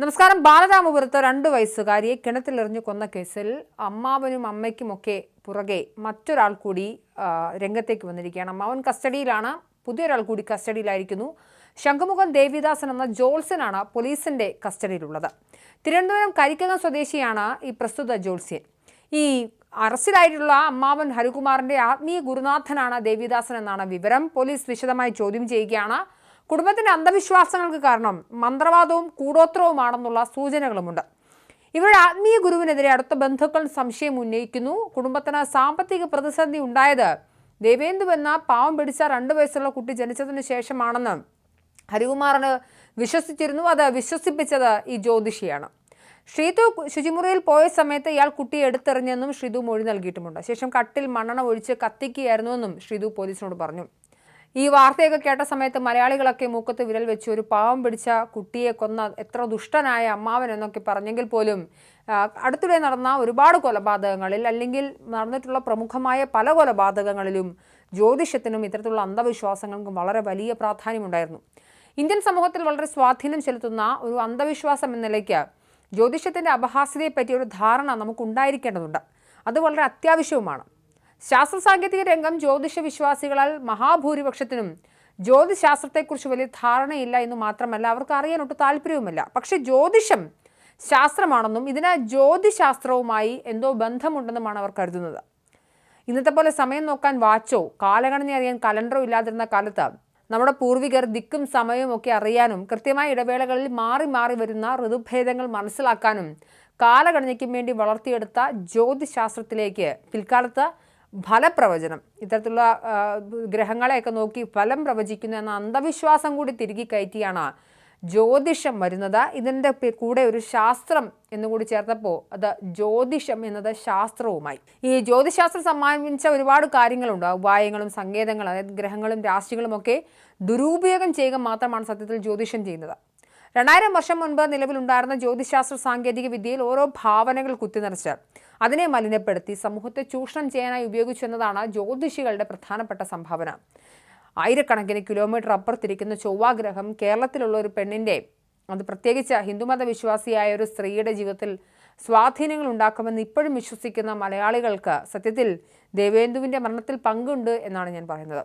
നമസ്കാരം. ബാലരാമപുരത്ത് രണ്ടു വയസ്സുകാരിയെ കിണറ്റിലെറിഞ്ഞു കൊന്ന കേസിൽ അമ്മാവനും അമ്മയ്ക്കുമൊക്കെ പുറകെ മറ്റൊരാൾ കൂടി രംഗത്തേക്ക് വന്നിരിക്കുകയാണ്. അമ്മാവൻ കസ്റ്റഡിയിലാണ് പുതിയൊരാൾ കൂടി കസ്റ്റഡിയിലായിരിക്കുന്നു. ശംഖുമുഖം ദേവിദാസൻ എന്ന ജോൾസനാണ് പോലീസിന്റെ കസ്റ്റഡിയിലുള്ളത്. തിരുവനന്തപുരം കരിക്കകം സ്വദേശിയാണ് ഈ പ്രസ്തുത ജോൾസ്യൻ ഈ അറസ്റ്റിലായിട്ടുള്ള അമ്മാവൻ ഹരികുമാറിന്റെ ആത്മീയ ഗുരുനാഥനാണ് ദേവിദാസൻ എന്നാണ് വിവരം. പോലീസ് വിശദമായി ചോദ്യം ചെയ്യുകയാണ്. കുടുംബത്തിന്റെ അന്ധവിശ്വാസങ്ങൾക്ക് കാരണം മന്ത്രവാദവും കൂടോത്രവുമാണെന്നുള്ള സൂചനകളുമുണ്ട്. ഇവരുടെ ആത്മീയ ഗുരുവിനെതിരെ അടുത്ത ബന്ധുക്കൾ സംശയം ഉന്നയിക്കുന്നു. കുടുംബത്തിന് സാമ്പത്തിക പ്രതിസന്ധി ഉണ്ടായത് ദേവേന്ദു എന്ന പാവം പിടിച്ച രണ്ടു വയസ്സുള്ള കുട്ടി ജനിച്ചതിന് ശേഷമാണെന്ന് ഹരികുമാറിന് വിശ്വസിച്ചിരുന്നു. അത് വിശ്വസിപ്പിച്ചത് ഈ ജ്യോതിഷിയാണ്. ശ്രീതു ശുചിമുറിയിൽ പോയ സമയത്ത് ഇയാൾ കുട്ടിയെ എടുത്തെറിഞ്ഞെന്നും ശ്രീതു മൊഴി നൽകിയിട്ടുമുണ്ട്. ശേഷം കട്ടിൽ മണ്ണെണ്ണ ഒഴിച്ച് കത്തിക്കുകയായിരുന്നുവെന്നും ശ്രീതു പോലീസിനോട് പറഞ്ഞു. ഈ വാർത്തയൊക്കെ കേട്ട സമയത്ത് മലയാളികളൊക്കെ മൂക്കത്ത് വിരൽ വെച്ച് ഒരു പാവം പിടിച്ച കുട്ടിയെ കൊന്ന എത്ര ദുഷ്ടനായ അമ്മാവൻ എന്നൊക്കെ പറഞ്ഞെങ്കിൽ പോലും അടുത്തിടെ നടന്ന ഒരുപാട് കൊലപാതകങ്ങളിൽ അല്ലെങ്കിൽ നടന്നിട്ടുള്ള പ്രമുഖമായ പല കൊലപാതകങ്ങളിലും ജ്യോതിഷത്തിനും ഇത്തരത്തിലുള്ള അന്ധവിശ്വാസങ്ങൾക്കും വളരെ വലിയ പ്രാധാന്യമുണ്ടായിരുന്നു. ഇന്ത്യൻ സമൂഹത്തിൽ വളരെ സ്വാധീനം ചെലുത്തുന്ന ഒരു അന്ധവിശ്വാസം എന്ന നിലയ്ക്ക് ജ്യോതിഷത്തിന്റെ അപഹാസ്യതയെപ്പറ്റിയ ഒരു ധാരണ നമുക്കുണ്ടായിരിക്കേണ്ടതുണ്ട്. അത് വളരെ അത്യാവശ്യവുമാണ്. ശാസ്ത്ര സാങ്കേതിക രംഗം ജ്യോതിഷ വിശ്വാസികളാൽ മഹാഭൂരിപക്ഷത്തിനും ജ്യോതിശാസ്ത്രത്തെക്കുറിച്ച് വലിയ ധാരണയില്ല എന്ന് മാത്രമല്ല അവർക്ക് അറിയാൻ ഒട്ടും താല്പര്യവുമില്ല. പക്ഷെ ജ്യോതിഷം ശാസ്ത്രമാണെന്നും ഇതിന് ജ്യോതിശാസ്ത്രവുമായി എന്തോ ബന്ധമുണ്ടെന്നുമാണ് അവർ കരുതുന്നത്. ഇന്നത്തെ പോലെ സമയം നോക്കാൻ വാച്ചോ കാലഗണന അറിയാൻ കലണ്ടറോ ഇല്ലാതിരുന്ന കാലത്ത് നമ്മുടെ പൂർവികർ ദിക്കും സമയവും ഒക്കെ അറിയാനും കൃത്യമായ ഇടവേളകളിൽ മാറി മാറി വരുന്ന ഋതുഭേദങ്ങൾ മനസ്സിലാക്കാനും കാലഗണനയ്ക്കും വേണ്ടി വളർത്തിയെടുത്ത ജ്യോതിശാസ്ത്രത്തിലേക്ക് പിൽക്കാലത്ത് ഫലപ്രവചനം. ഇത്തരത്തിലുള്ള ഗ്രഹങ്ങളെയൊക്കെ നോക്കി ഫലം പ്രവചിക്കുന്നു എന്ന അന്ധവിശ്വാസം കൂടി തിരികെ കയറ്റിയാണ് ജ്യോതിഷം വരുന്നത്. ഇതിന്റെ കൂടെ ഒരു ശാസ്ത്രം എന്നുകൂടി ചേർത്തപ്പോൾ അത് ജ്യോതിഷം എന്നത് ശാസ്ത്രവുമായി. ഈ ജ്യോതിശാസ്ത്രം സമ്മാനിച്ച ഒരുപാട് കാര്യങ്ങളുണ്ട്. ഉപായങ്ങളും സങ്കേതങ്ങളും അതായത് ഗ്രഹങ്ങളും രാശികളും ഒക്കെ ദുരുപയോഗം ചെയ്യുക മാത്രമാണ് സത്യത്തിൽ ജ്യോതിഷം ചെയ്യുന്നത്. രണ്ടായിരം വർഷം മുൻപ് നിലവിലുണ്ടായിരുന്ന ജ്യോതിശാസ്ത്ര സാങ്കേതിക വിദ്യയിൽ ഓരോ ഭാവനകൾ കുത്തിനിറച്ച് അതിനെ മലിനപ്പെടുത്തി സമൂഹത്തെ ചൂഷണം ചെയ്യാനായി ഉപയോഗിച്ചു എന്നതാണ് ജ്യോതിഷികളുടെ പ്രധാനപ്പെട്ട സംഭാവന. ആയിരക്കണക്കിന് കിലോമീറ്റർ അപ്പുറത്തിരിക്കുന്ന ചൊവ്വാഗ്രഹം കേരളത്തിലുള്ള ഒരു പെണ്ണിന്റെ അത് പ്രത്യേകിച്ച് ഹിന്ദുമത വിശ്വാസിയായ ഒരു സ്ത്രീയുടെ ജീവിതത്തിൽ സ്വാധീനങ്ങൾ ഉണ്ടാക്കുമെന്ന് ഇപ്പോഴും വിശ്വസിക്കുന്ന മലയാളികൾക്ക് സത്യത്തിൽ ദേവേന്ദുവിന്റെ മരണത്തിൽ പങ്കുണ്ട് എന്നാണ് ഞാൻ പറയുന്നത്.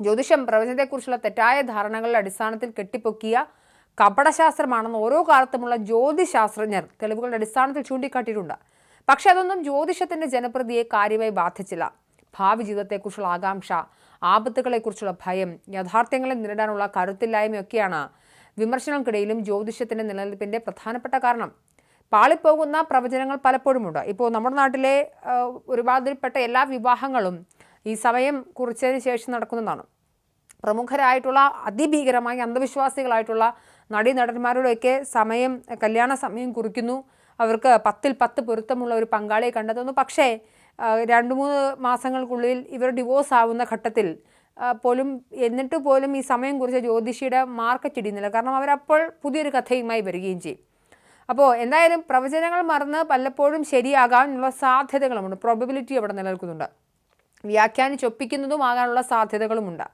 ജ്യോതിഷം പ്രപഞ്ചത്തെക്കുറിച്ചുള്ള തെറ്റായ ധാരണകളുടെ അടിസ്ഥാനത്തിൽ കെട്ടിപ്പൊക്കിയ കപടശാസ്ത്രമാണെന്ന് ഓരോ കാലത്തുമുള്ള ജ്യോതിശാസ്ത്രജ്ഞർ തെളിവുകളുടെ അടിസ്ഥാനത്തിൽ ചൂണ്ടിക്കാട്ടിയിട്ടുണ്ട്. പക്ഷേ അതൊന്നും ജ്യോതിഷത്തിന്റെ ജനപ്രതിയെ കാര്യമായി ബാധിച്ചില്ല. ഭാവി ജീവിതത്തെക്കുറിച്ചുള്ള ആകാംക്ഷ ആപത്തുകളെക്കുറിച്ചുള്ള ഭയം യാഥാർത്ഥ്യങ്ങളെ നേരിടാനുള്ള കരുത്തില്ലായ്മയൊക്കെയാണ് വിമർശനങ്ങൾക്കിടയിലും ജ്യോതിഷത്തിന്റെ നിലനിൽപ്പിന്റെ പ്രധാനപ്പെട്ട കാരണം. പാളിപ്പോകുന്ന പ്രവചനങ്ങൾ പലപ്പോഴുമുണ്ട്. ഇപ്പോൾ നമ്മുടെ നാട്ടിലെ ഒരുപാട് പെട്ട എല്ലാ വിവാഹങ്ങളും ഈ സമയം കുറിച്ചതിന് ശേഷം നടക്കുന്നതാണ്. പ്രമുഖരായിട്ടുള്ള അതിഭീകരമായി അന്ധവിശ്വാസികളായിട്ടുള്ള നടീനടന്മാരുടെയൊക്കെ സമയം കല്യാണ സമയം കുറിക്കുന്നു. അവർക്ക് പത്തിൽ പത്ത് പൊരുത്തമുള്ള ഒരു പങ്കാളിയെ കണ്ടെത്തുന്നു. പക്ഷേ രണ്ട് മൂന്ന് മാസങ്ങൾക്കുള്ളിൽ ഇവർ ഡിവോഴ്സ് ആവുന്ന ഘട്ടത്തിൽ പോലും എന്നിട്ട് പോലും ഈ സമയം കുറിച്ച് ജ്യോതിഷിയുടെ മാർക്കറ്റ് ഇടിയുന്നില്ല കാരണം അവരപ്പോൾ പുതിയൊരു കഥയുമായി വരികയും ചെയ്യും. അപ്പോൾ എന്തായാലും പ്രവചനങ്ങൾ മറന്ന് പലപ്പോഴും ശരിയാകാനുള്ള സാധ്യതകളുമുണ്ട്. പ്രോബിലിറ്റി അവിടെ നിലനിൽക്കുന്നുണ്ട്. വ്യാഖ്യാനിച്ചൊപ്പിക്കുന്നതുമാകാനുള്ള സാധ്യതകളുമുണ്ട്.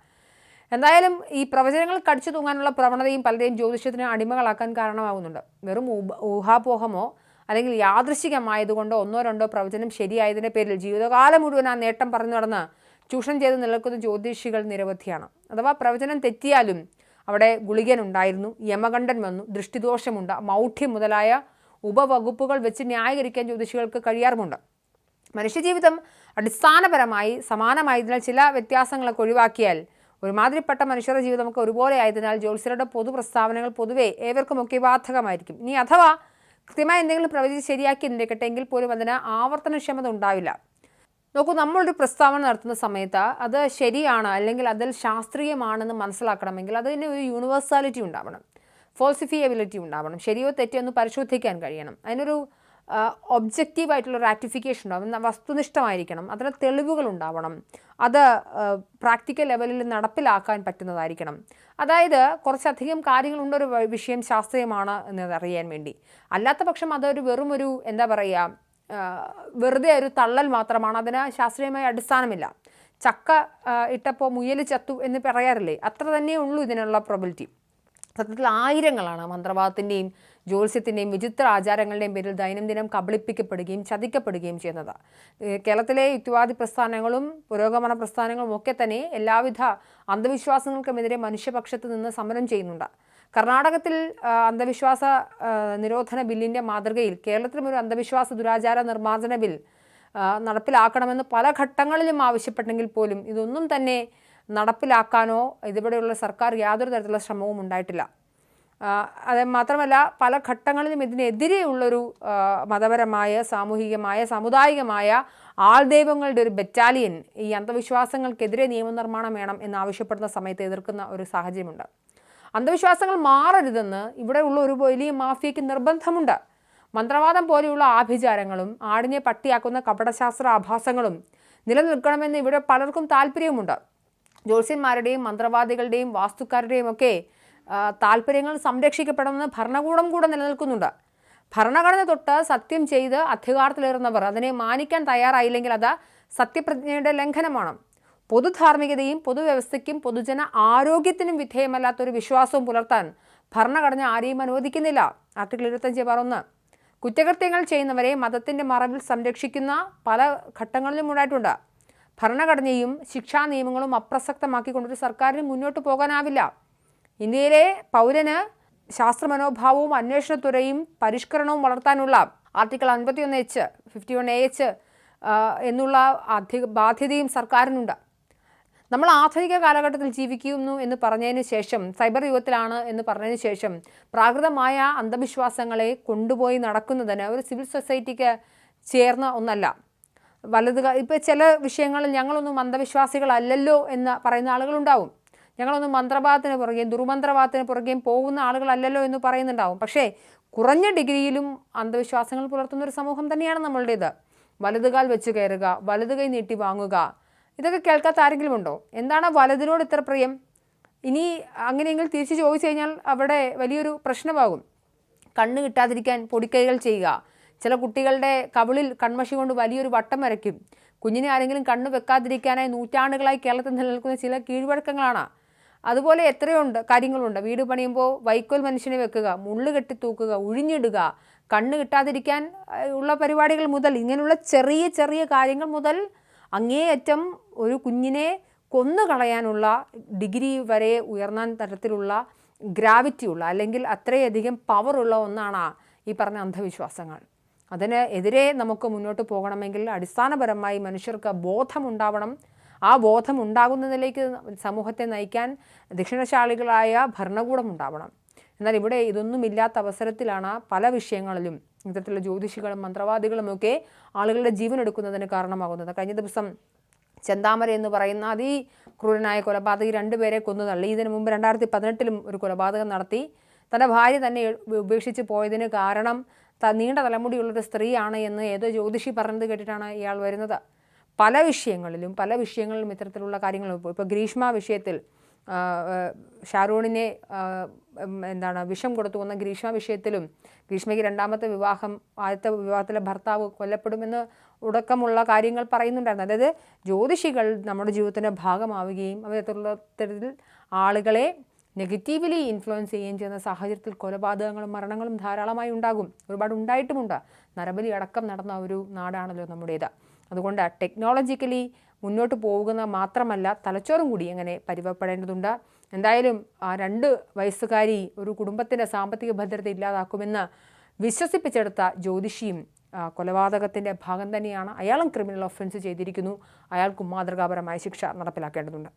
എന്തായാലും ഈ പ്രവചനങ്ങൾ കടിച്ചു തൂങ്ങാനുള്ള പ്രവണതയും പലരെയും ജ്യോതിഷത്തിന് അടിമകളാക്കാൻ കാരണമാകുന്നുണ്ട്. വെറും ഊഹാപോഹമോ അല്ലെങ്കിൽ യാദൃശികമായതുകൊണ്ടോ ഒന്നോ രണ്ടോ പ്രവചനം ശരിയായതിന്റെ പേരിൽ ജീവിതകാലം മുഴുവൻ ആ നേട്ടം പറഞ്ഞു നടന്ന് ചൂഷണം ചെയ്ത് നിലനിൽക്കുന്ന ജ്യോതിഷികൾ നിരവധിയാണ്. അഥവാ പ്രവചനം തെറ്റിയാലും അവിടെ ഗുളികൻ ഉണ്ടായിരുന്നു യമകണ്ഠൻ വന്നു ദൃഷ്ടിദോഷമുണ്ട് മൗഢ്യം മുതലായ ഉപവകുപ്പുകൾ വെച്ച് ന്യായീകരിക്കാൻ ജ്യോതിഷികൾക്ക് കഴിയാറുമുണ്ട്. മനുഷ്യജീവിതം അടിസ്ഥാനപരമായി സമാനമായതിനാൽ ചില വ്യത്യാസങ്ങളൊക്കെ ഒഴിവാക്കിയാൽ ഒരുമാതിരിപ്പെട്ട മനുഷ്യരുടെ ജീവിതമൊക്കെ ഒരുപോലെ ആയതിനാൽ ജ്യോത്സ്യരുടെ പൊതു പ്രസ്താവനകൾ പൊതുവെ ഏവർക്കുമൊക്കെ ബാധകമായിരിക്കും. ഇനി അഥവാ കൃത്യമായ എന്തെങ്കിലും പ്രവചിച്ച് ശരിയാക്കി നിൽക്കട്ടെ എങ്കിൽ പോലും അതിന് ആവർത്തനക്ഷമത ഉണ്ടാവില്ല. നോക്കൂ നമ്മളൊരു പ്രസ്താവന നടത്തുന്ന സമയത്ത് അത് ശരിയാണ് അല്ലെങ്കിൽ അതിൽ ശാസ്ത്രീയമാണെന്ന് മനസ്സിലാക്കണമെങ്കിൽ അതിന് ഒരു യൂണിവേഴ്സാലിറ്റി ഉണ്ടാവണം. ഫോൾസിഫിയബിലിറ്റി ഉണ്ടാവണം. ശരിയോ തെറ്റോ എന്ന് പരിശോധിക്കാൻ കഴിയണം. അതിനൊരു ഒബ്ജക്റ്റീവ് ആയിട്ടുള്ള റാറ്റിഫിക്കേഷൻ ഉണ്ടാവും വസ്തുനിഷ്ഠമായിരിക്കണം. അതിന് തെളിവുകൾ ഉണ്ടാവണം അത് പ്രാക്ടിക്കൽ ലെവലിൽ നടപ്പിലാക്കാൻ പറ്റുന്നതായിരിക്കണം. അതായത് കുറച്ചധികം കാര്യങ്ങളുണ്ട് ഒരു വിഷയം ശാസ്ത്രീയമാണ് എന്നത് അറിയാൻ വേണ്ടി. അല്ലാത്ത പക്ഷം അതൊരു വെറും ഒരു എന്താ പറയുക വെറുതെ ഒരു തള്ളൽ മാത്രമാണ്. അതിന് ശാസ്ത്രീയമായ അടിസ്ഥാനമില്ല. ചക്ക ഇട്ടപ്പോൾ മുയൽ ചത്തു എന്ന് പറയാറില്ലേ? അത്ര തന്നെ ഉള്ളൂ ഇതിനുള്ള പ്രൊബിലിറ്റി സത്യത്തിൽ ആയിരങ്ങളാണ് മന്ത്രവാദത്തിന്റെയും ജ്യോത്സ്യത്തിന്റെയും വിചിത്ര ആചാരങ്ങളുടെയും പേരിൽ ദൈനംദിനം കബളിപ്പിക്കപ്പെടുകയും ചതിക്കപ്പെടുകയും ചെയ്യുന്നത്. കേരളത്തിലെ യുക്തിവാദി പ്രസ്ഥാനങ്ങളും പുരോഗമന പ്രസ്ഥാനങ്ങളും ഒക്കെ തന്നെ എല്ലാവിധ അന്ധവിശ്വാസങ്ങൾക്കുമെതിരെ മനുഷ്യപക്ഷത്ത് നിന്ന് സമരം ചെയ്യുന്നുണ്ട്. കർണാടകത്തിൽ അന്ധവിശ്വാസ നിരോധന ബില്ലിന്റെ മാതൃകയിൽ കേരളത്തിലും ഒരു അന്ധവിശ്വാസ ദുരാചാര നിർമ്മാർജന ബിൽ നടപ്പിലാക്കണമെന്ന് പല ഘട്ടങ്ങളിലും ആവശ്യപ്പെട്ടെങ്കിൽ പോലും ഇതൊന്നും തന്നെ നടപ്പിലാക്കാനോ ഇതുപോലെയുള്ള സർക്കാർ യാതൊരു തരത്തിലുള്ള ശ്രമവും ഉണ്ടായിട്ടില്ല. അത് മാത്രമല്ല പല ഘട്ടങ്ങളിലും ഇതിനെതിരെയുള്ളൊരു മതപരമായ സാമൂഹികമായ സാമുദായികമായ ആൾദൈവങ്ങളുടെ ഒരു ബറ്റാലിയൻ ഈ അന്ധവിശ്വാസങ്ങൾക്കെതിരെ നിയമനിർമ്മാണം വേണം എന്നാവശ്യപ്പെടുന്ന സമയത്ത് എതിർക്കുന്ന ഒരു സാഹചര്യമുണ്ട്. അന്ധവിശ്വാസങ്ങൾ മാറരുതെന്ന് ഇവിടെയുള്ള ഒരു വലിയ മാഫിയയ്ക്ക് നിർബന്ധമുണ്ട്. മന്ത്രവാദം പോലെയുള്ള ആഭിചാരങ്ങളും ആടിനെ പട്ടിയാക്കുന്ന കപടശാസ്ത്ര ആഭാസങ്ങളും നിലനിൽക്കണമെന്ന് ഇവിടെ പലർക്കും താല്പര്യമുണ്ട് ജ്യോത്സ്യന്മാരുടെയും മന്ത്രവാദികളുടെയും വാസ്തുക്കാരുടെയും ഒക്കെ താല്പര്യങ്ങൾ സംരക്ഷിക്കപ്പെടണമെന്ന് ഭരണകൂടം കൂടെ നിലനിൽക്കുന്നുണ്ട്. ഭരണഘടന തൊട്ട് സത്യം ചെയ്ത് അധികാരത്തിലേറുന്നവർ അതിനെ മാനിക്കാൻ തയ്യാറായില്ലെങ്കിൽ അത് സത്യപ്രതിജ്ഞയുടെ ലംഘനമാണ്. പൊതുധാർമ്മികതയും പൊതുവ്യവസ്ഥയ്ക്കും പൊതുജന ആരോഗ്യത്തിനും വിധേയമല്ലാത്തൊരു വിശ്വാസവും പുലർത്താൻ ഭരണഘടന ആരെയും അനുവദിക്കുന്നില്ല. ആർട്ടിക്കിൾ ഇരുപത്തഞ്ച് പറന്ന് കുറ്റകൃത്യങ്ങൾ ചെയ്യുന്നവരെ മതത്തിന്റെ മറവിൽ സംരക്ഷിക്കുന്ന പല ഘട്ടങ്ങളിലും ഉണ്ടായിട്ടുണ്ട്. ഭരണഘടനയും ശിക്ഷാ നിയമങ്ങളും അപ്രസക്തമാക്കിക്കൊണ്ടൊരു സർക്കാരിന് മുന്നോട്ട് പോകാനാവില്ല. ഇന്ത്യയിലെ പൗരന് ശാസ്ത്രമനോഭാവവും അന്വേഷണത്വരയും പരിഷ്കരണവും വളർത്താനുള്ള ആർട്ടിക്കിൾ അൻപത്തിയൊന്ന് H fifty one A H എന്നുള്ള അധിക ബാധ്യതയും സർക്കാരിനുണ്ട്. നമ്മൾ ആധുനിക കാലഘട്ടത്തിൽ ജീവിക്കുന്നു എന്ന് പറഞ്ഞതിന് ശേഷം സൈബർ യുഗത്തിലാണ് എന്ന് പറഞ്ഞതിന് ശേഷം പ്രാകൃതമായ അന്ധവിശ്വാസങ്ങളെ കൊണ്ടുപോയി നടക്കുന്നതിന് ഒരു സിവിൽ സൊസൈറ്റിക്ക് ചേർന്ന ഒന്നല്ല. വലതുക ഇപ്പോൾ ചില വിഷയങ്ങളിൽ ഞങ്ങളൊന്നും അന്ധവിശ്വാസികളല്ലല്ലോ എന്ന് പറയുന്ന ആളുകളുണ്ടാവും. ഞങ്ങളൊന്നും മന്ത്രവാദത്തിന് പുറകെയും ദുർമന്ത്രവാദത്തിന് പുറകെയും പോകുന്ന ആളുകളല്ലല്ലോ എന്ന് പറയുന്നുണ്ടാവും. പക്ഷേ കുറഞ്ഞ ഡിഗ്രിയിലും അന്ധവിശ്വാസങ്ങൾ പുലർത്തുന്ന ഒരു സമൂഹം തന്നെയാണ് നമ്മളുടേത്. വലതുകാൽ വെച്ച് കയറുക വലതു കൈ നീട്ടി വാങ്ങുക. ഇതൊക്കെ കേൾക്കാത്ത ആരെങ്കിലും ഉണ്ടോ? എന്താണ് വലതിനോട് ഇത്ര പ്രിയം? ഇനി അങ്ങനെയെങ്കിൽ തിരിച്ചു ചോദിച്ചു കഴിഞ്ഞാൽ അവിടെ വലിയൊരു പ്രശ്നമാകും. കണ്ണ് കിട്ടാതിരിക്കാൻ പൊടിക്കൈകൾ ചെയ്യുക. ചില കുട്ടികളുടെ കവിളിൽ കൺമഷി കൊണ്ട് വലിയൊരു വട്ടം വരയ്ക്കും. കുഞ്ഞിനെ ആരെങ്കിലും കണ്ണ് വെക്കാതിരിക്കാനായി നൂറ്റാണ്ടുകളായി കേരളത്തിൽ നിലനിൽക്കുന്ന ചില കീഴ്വഴക്കങ്ങളാണ്. അതുപോലെ എത്രയുണ്ട് കാര്യങ്ങളുണ്ട്. വീട് പണിയുമ്പോൾ വൈക്കോൽ മനുഷ്യനെ വെക്കുക മുള്ളു കെട്ടി തൂക്കുക ഉഴിഞ്ഞിടുക കണ്ണ് കിട്ടാതിരിക്കാൻ ഉള്ള പരിപാടികൾ മുതൽ ഇങ്ങനെയുള്ള ചെറിയ ചെറിയ കാര്യങ്ങൾ മുതൽ അങ്ങേയറ്റം ഒരു കുഞ്ഞിനെ കൊന്നു കളയാനുള്ള ഡിഗ്രി വരെ ഉയർന്ന തരത്തിലുള്ള ഗ്രാവിറ്റിയുള്ള അല്ലെങ്കിൽ അത്രയധികം പവറുള്ള ഒന്നാണ് ഈ പറഞ്ഞ അന്ധവിശ്വാസങ്ങൾ. അതിന് എതിരെ നമുക്ക് മുന്നോട്ട് പോകണമെങ്കിൽ അടിസ്ഥാനപരമായി മനുഷ്യർക്ക് ബോധമുണ്ടാവണം. ആ ബോധം ഉണ്ടാകുന്നതിലേക്ക് സമൂഹത്തെ നയിക്കാൻ ദക്ഷിണശാലികളായ ഭരണകൂടം ഉണ്ടാവണം. എന്നാൽ ഇവിടെ ഇതൊന്നുമില്ലാത്ത അവസരത്തിലാണ് പല വിഷയങ്ങളിലും ഇത്തരത്തിലുള്ള ജ്യോതിഷികളും മന്ത്രവാദികളുമൊക്കെ ആളുകളുടെ ജീവൻ എടുക്കുന്നതിന് കാരണമാകുന്നത്. കഴിഞ്ഞ ദിവസം ചെന്താമര എന്ന് പറയുന്ന അതിക്രൂരനായ കൊലപാതകി രണ്ടുപേരെ കൊന്നു തള്ളി. ഇതിനു മുമ്പ് രണ്ടായിരത്തി പതിനെട്ടിലും ഒരു കൊലപാതകം നടത്തി. തന്റെ ഭാര്യ തന്നെ ഉപേക്ഷിച്ച് പോയതിന് കാരണം നീണ്ട തലമുടിയുള്ളൊരു സ്ത്രീയാണ് എന്ന് ഏതോ ജ്യോതിഷി പറഞ്ഞത് കേട്ടിട്ടാണ് ഇയാൾ വരുന്നത്. പല വിഷയങ്ങളിലും പല വിഷയങ്ങളിലും ഇത്തരത്തിലുള്ള കാര്യങ്ങൾ ഇപ്പോൾ ഗ്രീഷ്മ വിഷയത്തിൽ ഷാരൂണിനെ എന്താണ് വിഷം കൊടുത്തു വന്ന ഗ്രീഷ്മ വിഷയത്തിലും ഗ്രീഷ്മയ്ക്ക് രണ്ടാമത്തെ വിവാഹം ആദ്യത്തെ വിവാഹത്തിലെ ഭർത്താവ് കൊല്ലപ്പെടുമെന്ന് ഉടക്കമുള്ള കാര്യങ്ങൾ പറയുന്നുണ്ടായിരുന്നു. അതായത് ജ്യോതിഷികൾ നമ്മുടെ ജീവിതത്തിന്റെ ഭാഗമാവുകയും അവരത്തുള്ള തരത്തിൽ ആളുകളെ നെഗറ്റീവ്ലി ഇൻഫ്ലുവൻസ് ചെയ്യുകയും ചെയ്യുന്ന സാഹചര്യത്തിൽ കൊലപാതകങ്ങളും മരണങ്ങളും ധാരാളമായി ഉണ്ടാകും. ഒരുപാട് ഉണ്ടായിട്ടുമുണ്ട്. നരബലി അടക്കം നടന്ന ഒരു നാടാണല്ലോ നമ്മുടേത്. അതുകൊണ്ട് ടെക്നോളജിക്കലി മുന്നോട്ട് പോകുന്ന മാത്രമല്ല തലച്ചോറും കൂടി എങ്ങനെ പരിവപ്പെടേണ്ടതുണ്ട് എന്തായാലും ആ രണ്ട് വയസ്സുകാരി ഒരു കുടുംബത്തിന്റെ സാമ്പത്തിക ഭദ്രത ഇല്ലാതാക്കുമെന്ന് വിശ്വസിപ്പിച്ചെടുത്ത ജ്യോതിഷിയും കൊലപാതകത്തിന്റെ ഭാഗം തന്നെയാണ് അയാളും ക്രിമിനൽ ഒഫൻസ് ചെയ്തിരിക്കുന്നു. അയാൾക്കും മാതൃകാപരമായ ശിക്ഷ നടപ്പിലാക്കേണ്ടതുണ്ട്.